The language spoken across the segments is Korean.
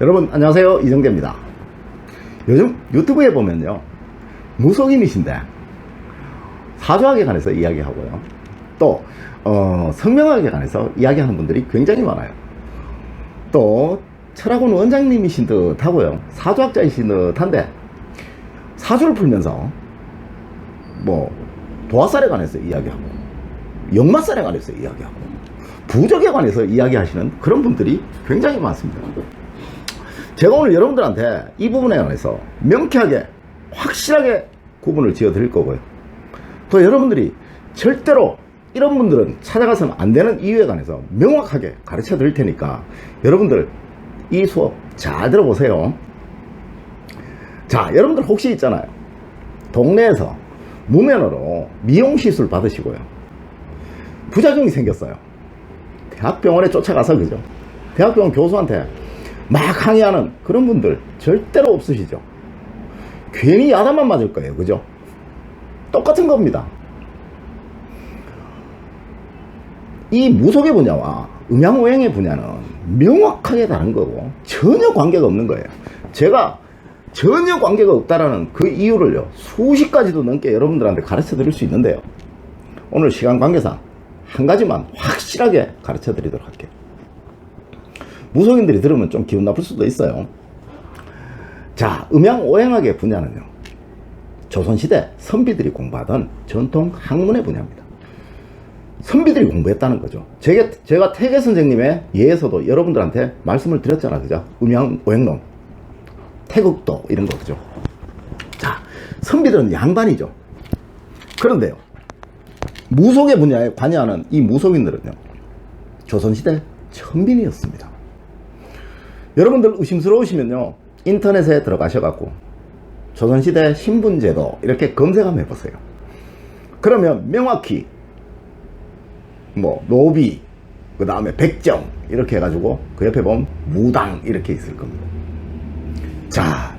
여러분 안녕하세요. 이정재입니다. 요즘 유튜브에 보면요. 무속인이신데 사주학에 관해서 이야기하고요. 또 어, 성명학에 관해서 이야기하는 분들이 굉장히 많아요. 또 철학원 원장님이신 듯 하고요. 사주학자이신 듯 한데 사주를 풀면서 뭐 도화살에 관해서 이야기하고 역마살에 관해서 이야기하고 부적에 관해서 이야기하시는 그런 분들이 굉장히 많습니다 제가 오늘 여러분들한테 이 부분에 관해서 명쾌하게 확실하게 구분을 지어 드릴 거고요. 또 여러분들이 절대로 이런 분들은 찾아가서는 안 되는 이유에 관해서 명확하게 가르쳐 드릴 테니까 여러분들 이 수업 잘 들어보세요. 자, 여러분들 혹시 있잖아요. 동네에서 무면허로 미용 시술 받으시고요. 부작용이 생겼어요. 대학병원에 쫓아가서 그죠. 대학병원 교수한테 막 항의하는 그런 분들 절대로 없으시죠. 괜히 야단만 맞을 거예요. 그죠? 똑같은 겁니다. 이 무속의 분야와 음양오행의 분야는 명확하게 다른 거고 전혀 관계가 없는 거예요. 제가 전혀 관계가 없다라는 그 이유를요 수십 가지도 넘게 여러분들한테 가르쳐 드릴 수 있는데요. 오늘 시간 관계상 한 가지만 확실하게 가르쳐 드리도록 할게요. 무속인들이 들으면 좀 기분 나쁠 수도 있어요. 자, 음양오행학의 분야는요. 조선시대 선비들이 공부하던 전통 학문의 분야입니다. 선비들이 공부했다는 거죠. 제가, 제가 태계 선생님의 예에서도 여러분들한테 말씀을 드렸잖아. 그죠? 음양오행론. 태극도 이런 거 그죠? 자, 선비들은 양반이죠. 그런데요. 무속의 분야에 관여하는 이 무속인들은요. 조선시대 천빈이었습니다. 여러분들 의심스러우시면요 인터넷에 들어가셔갖고 조선시대 신분제도 이렇게 검색 한번 해보세요. 그러면 명확히 뭐 노비 그 다음에 백정 이렇게 해가지고 그 옆에 보면 무당 이렇게 있을 겁니다. 자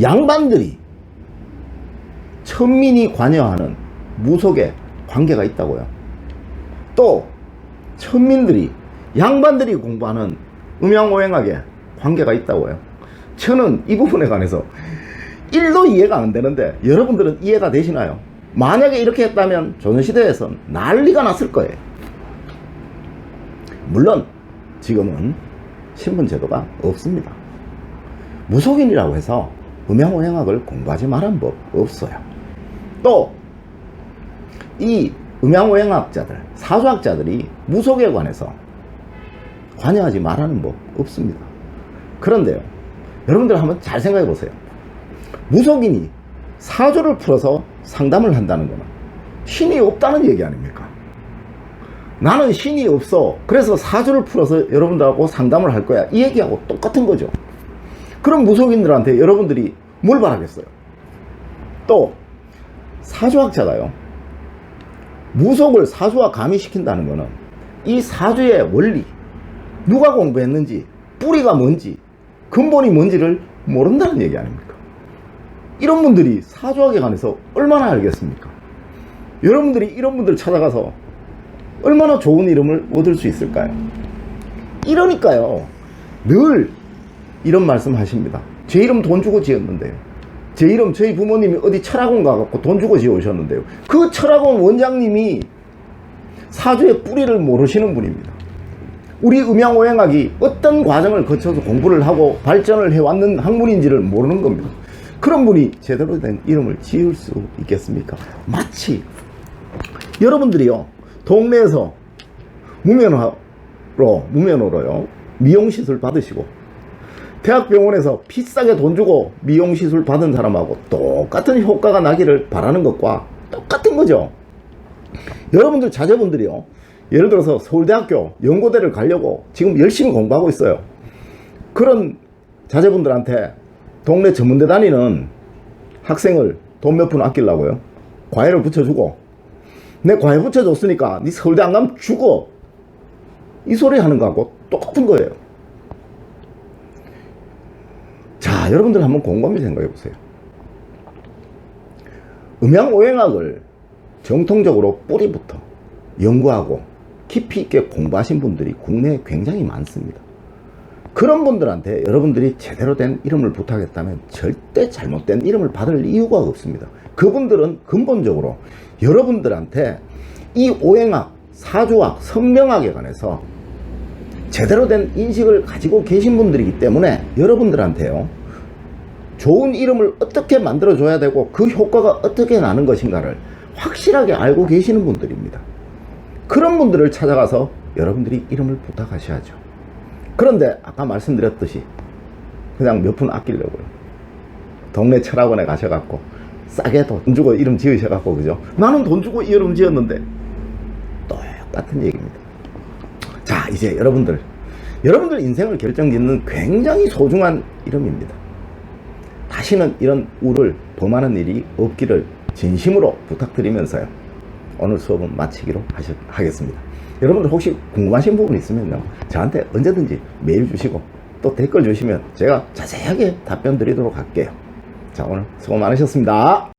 양반들이 천민이 관여하는 무속에 관계가 있다고요. 또 천민들이 양반들이 공부하는 음양오행학에 관계가 있다고요. 저는 이 부분에 관해서 1도 이해가 안 되는데 여러분들은 이해가 되시나요? 만약에 이렇게 했다면 조선시대에선 난리가 났을 거예요. 물론 지금은 신분제도가 없습니다. 무속인이라고 해서 음양오행학을 공부하지 말한 법 없어요. 또 이 음양오행학자들, 사주학자들이 무속에 관해서 관여하지 말라는 법 없습니다. 그런데요, 여러분들 한번 잘 생각해 보세요. 무속인이 사주를 풀어서 상담을 한다는 것은 신이 없다는 얘기 아닙니까? 나는 신이 없어. 그래서 사주를 풀어서 여러분들하고 상담을 할 거야. 이 얘기하고 똑같은 거죠. 그럼 무속인들한테 여러분들이 뭘 바라겠어요? 또, 사주학자가요, 무속을 사주와 가미시킨다는 것은 이 사주의 원리, 누가 공부했는지, 뿌리가 뭔지, 근본이 뭔지를 모른다는 얘기 아닙니까? 이런 분들이 사주학에 관해서 얼마나 알겠습니까? 여러분들이 이런 분들 찾아가서 얼마나 좋은 이름을 얻을 수 있을까요? 이러니까요, 늘 이런 말씀 하십니다. 제 이름 돈 주고 지었는데요. 제 이름 저희 부모님이 어디 철학원 가갖고 돈 주고 지어오셨는데요. 그 철학원 원장님이 사주의 뿌리를 모르시는 분입니다. 우리 음양오행학이 어떤 과정을 거쳐서 공부를 하고 발전을 해왔는 학문인지를 모르는 겁니다. 그런 분이 제대로 된 이름을 지을 수 있겠습니까? 마치 여러분들이요 동네에서 무면허로 무면허로요 미용 시술 받으시고 대학병원에서 비싸게 돈 주고 미용 시술 받은 사람하고 똑같은 효과가 나기를 바라는 것과 똑같은 거죠. 여러분들 자제분들이요. 예를 들어서 서울대학교 연고대를 가려고 지금 열심히 공부하고 있어요. 그런 자제분들한테 동네 전문대 다니는 학생을 돈 몇 푼 아끼려고요. 과외를 붙여주고 내 과외 붙여줬으니까 네 서울대 안 가면 죽어. 이 소리 하는 거하고 똑같은 거예요. 자, 여러분들 한번 곰곰이 생각해 보세요. 음양오행학을 정통적으로 뿌리부터 연구하고 깊이 있게 공부하신 분들이 국내에 굉장히 많습니다. 그런 분들한테 여러분들이 제대로 된 이름을 부탁했다면 절대 잘못된 이름을 받을 이유가 없습니다. 그분들은 근본적으로 여러분들한테 이 오행학, 사주학, 성명학에 관해서 제대로 된 인식을 가지고 계신 분들이기 때문에 여러분들한테요. 좋은 이름을 어떻게 만들어 줘야 되고 그 효과가 어떻게 나는 것인가를 확실하게 알고 계시는 분들입니다. 그런 분들을 찾아가서 여러분들이 이름을 부탁하셔야죠. 그런데 아까 말씀드렸듯이 그냥 몇푼 아끼려고요. 동네 철학원에 가셔갖고 싸게 돈 주고 이름 지으셔갖고 그죠? 나는 돈 주고 이 이름 지었는데 똑같은 얘기입니다. 자 이제 여러분들 여러분들 인생을 결정짓는 굉장히 소중한 이름입니다. 다시는 이런 우를 범하는 일이 없기를 진심으로 부탁드리면서요. 오늘 수업은 마치기로 하시, 하겠습니다. 여러분들 혹시 궁금하신 부분 있으면요. 저한테 언제든지 메일 주시고 또 댓글 주시면 제가 자세하게 답변 드리도록 할게요. 자, 오늘 수고 많으셨습니다.